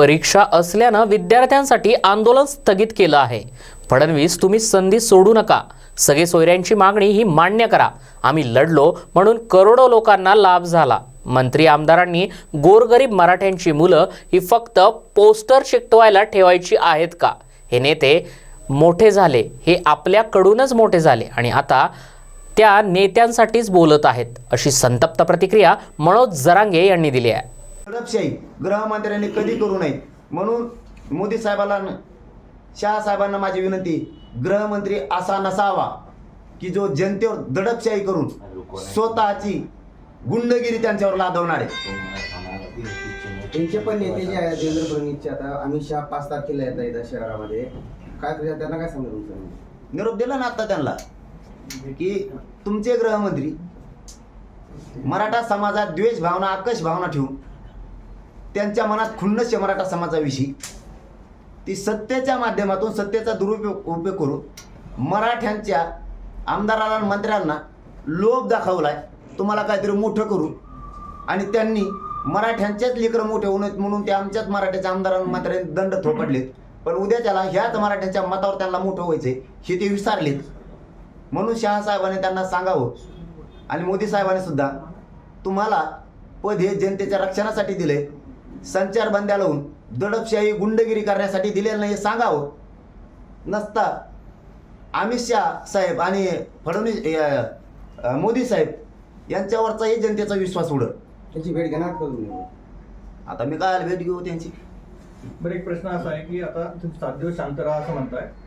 परीक्षा असल्यानं विद्यार्थ्यांसाठी आंदोलन स्थगित केलं आहे. फडणवीस तुम्ही संधी सोडू नका. सगळे सोयऱ्यांची मागणी ही मान्य करा. आम्ही लढलो म्हणून करोडो लोकांना लाभ झाला. मंत्री आमदारांनी गोरगरीब मराठ्यांची मुलं ही फक्त पोस्टर चिकटवायला ठेवायची आहेत का? हे नेते मोठे झाले. हे आपल्याकडूनच मोठे झाले आणि आता त्या नेत्यांसाठीच बोलत आहेत अशी संतप्त प्रतिक्रिया मनोज जरांगे यांनी दिली आहे. दडपशाही गृहमंत्र्यांनी कधी करू नये. म्हणून मोदी साहेबांना माझी विनंती गृहमंत्री असा नसावा की जो जनतेवर दडपशाही करून स्वतःची गुंडगिरी त्यांच्यावर लादवणारे. त्यांचे पण नेते जे आहेत देवेंद्र फडणवीसचे आता अमित शहा पाच तारखेला येत आहेत शहरामध्ये. काय तुझ्या त्यांना काय सांगू तुमचं निरोप दिला ना आता त्यांना की तुमचे गृहमंत्री मराठा समाजात द्वेष भावना आकश भावना ठेवून त्यांच्या मनात खुन्नस आहे मराठा समाजाविषयी. ती सत्तेच्या माध्यमातून सत्तेचा दुरुपयोग उपयोग करून मराठ्यांच्या आमदाराला आणि मंत्र्यांना लोभ दाखवलाय. तुम्हाला काहीतरी मोठं करू. आणि त्यांनी मराठ्यांचेच लेकरं मोठे होऊ नयेत म्हणून ते आमच्याच मराठ्याच्या आमदारांना मंत्र्यांनी दंड थोपडलेत पण उद्याच्याला ह्याच मराठ्यांच्या मतावर त्यांना मोठं व्हायचंय हे ते विसरलेत. म्हणून शहासाहेबांनी त्यांना सांगावं. आणि मोदी साहेबांनी सुद्धा तुम्हाला पद हे जनतेच्या रक्षणासाठी दिले संचारबंद्या लावून दडपशाही गुंडगिरी करण्यासाठी दिलेलं नाही हे सांगावं. नसता अमित शहा साहेब आणि फडणवीस मोदी साहेब यांच्यावरचाही जनतेचा विश्वास उडत. त्यांची भेट घेणार का तुम्ही? आता मी काय भेट घेऊ त्यांची? बरं एक प्रश्न असा आहे की आता तुम्ही सात दिवस शांत राहा असं म्हणताय.